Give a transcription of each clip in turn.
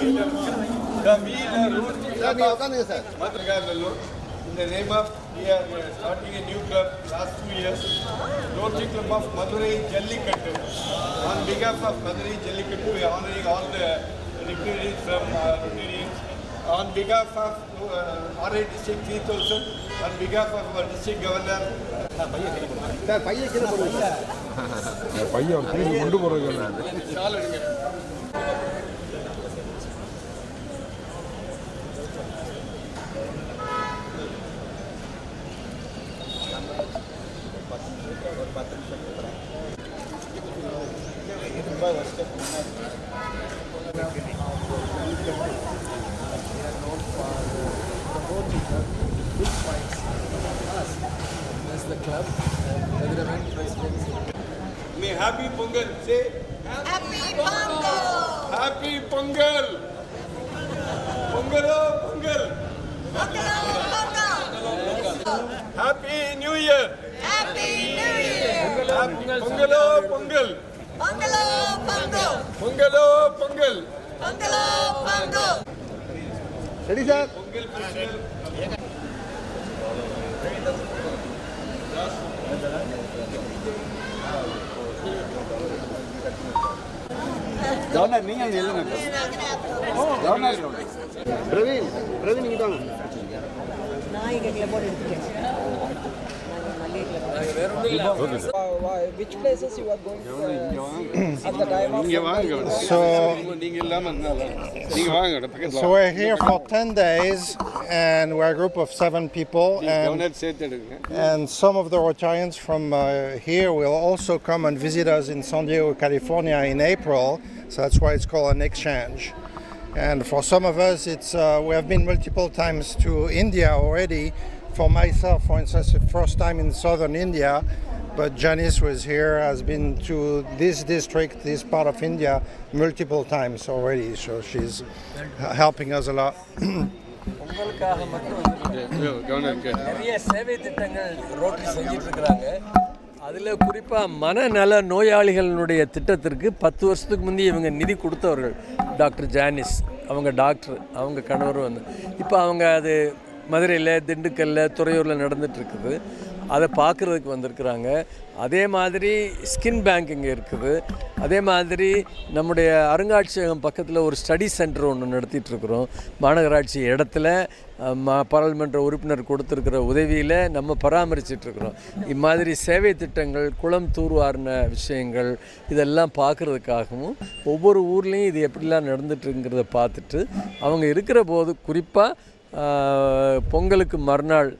The meal route sir நீங்கள் உட்காந்துங்க sir Matragallalur. In the name of, we are uh, starting a new club last two years. Rotary Club of Madurai Jallikattu. On behalf of Madurai Jallikattu, we are honoring all the Rotarians from uh, Rotarians. On behalf of uh, RA District 3000, on behalf of our District Governor, sir பையன் கொண்டு போறது May happy Pongal. Say happy Pongal. Happy Pongal. Pongal. Happy New Year. Happy New Year. Pongal! Pongal. Pongalo Pongal! Ready sir. Governor நீங்கள் எழுதுங்க governor. Praveen எடுத்துட்டேன் which places you are going to uh. So, so we're here for 10 days and we're a group of seven people and, and some of the Rotarians from uh, here will also come and visit us in San Diego, California in April. So that's why it's called an exchange. And for some of us, it's uh, we have been multiple times to India already For myself, for instance, the first time in southern India, but Janice was here, has been to this district, this part of India, multiple times already. So she's helping us a lot. பொங்கலுக்காக மட்டும் நிறைய சேவை திட்டங்கள் rotary செஞ்சுட்டு இருக்கிறாங்க அதில் குறிப்பாக மனநல நோயாளிகளினுடைய திட்டத்திற்கு பத்து வருஷத்துக்கு முந்தைய இவங்க நிதி கொடுத்தவர்கள் டாக்டர் ஜானிஸ் அவங்க டாக்டர் அவங்க கணவர் வந்து இப்போ அவங்க அது மதுரையில் திண்டுக்கல்ல துறையூரில் நடந்துகிட்ருக்குது அதை பார்க்குறதுக்கு வந்திருக்கிறாங்க. அதே மாதிரி ஸ்கின் பேங்க் இங்கே இருக்குது. அதே மாதிரி நம்முடைய அருங்காட்சியகம் பக்கத்தில் ஒரு ஸ்டடி சென்டர் ஒன்று நடத்திட்டுருக்குறோம். மாநகராட்சி இடத்துல ம பாராளுமன்ற உறுப்பினர் கொடுத்துருக்கிற உதவியில் நம்ம பராமரிச்சிட்ருக்குறோம் இம்மாதிரி சேவை திட்டங்கள் குளம் தூர்வாரின விஷயங்கள் இதெல்லாம் பார்க்குறதுக்காகவும் ஒவ்வொரு ஊர்லேயும் இது எப்படிலாம் நடந்துட்டுருங்கிறத பார்த்துட்டு அவங்க இருக்கிற போது குறிப்பாக பொங்கலுக்கு மறுநாள்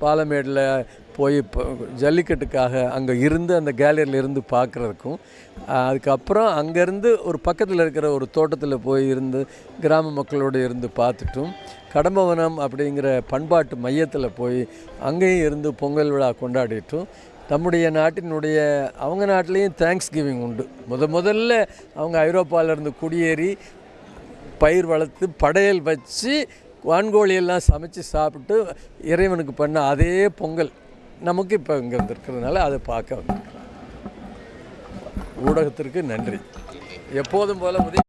பாலமேடில் போய் இப்போ ஜல்லிக்கட்டுக்காக அங்கே இருந்து அந்த கேலரியில் இருந்து பார்க்குறதுக்கும் அதுக்கப்புறம் அங்கேருந்து ஒரு பக்கத்தில் இருக்கிற ஒரு தோட்டத்தில் போய் இருந்து கிராம மக்களோடு இருந்து பார்த்துட்டும் கடம்பவனம் அப்படிங்கிற பண்பாட்டு மையத்தில் போய் அங்கேயும் இருந்து பொங்கல் விழா கொண்டாடிட்டும். நம்முடைய நாட்டினுடைய அவங்க நாட்டிலையும் தேங்க்ஸ் கிவிங் உண்டு. முத முதல்ல அவங்க ஐரோப்பாவிலேருந்து குடியேறி பயிர் வளர்த்து படையல் வச்சு வான்கோழியெல்லாம் சமைச்சு சாப்பிட்டு இறைவனுக்கு பண்ண அதே பொங்கல் நமக்கு இப்போ இங்கே வந்திருக்கிறதுனால அதை பார்க்க வந்திருக்கிறோம். ஊடகத்திற்கு நன்றி. எப்போதும் போல உதவி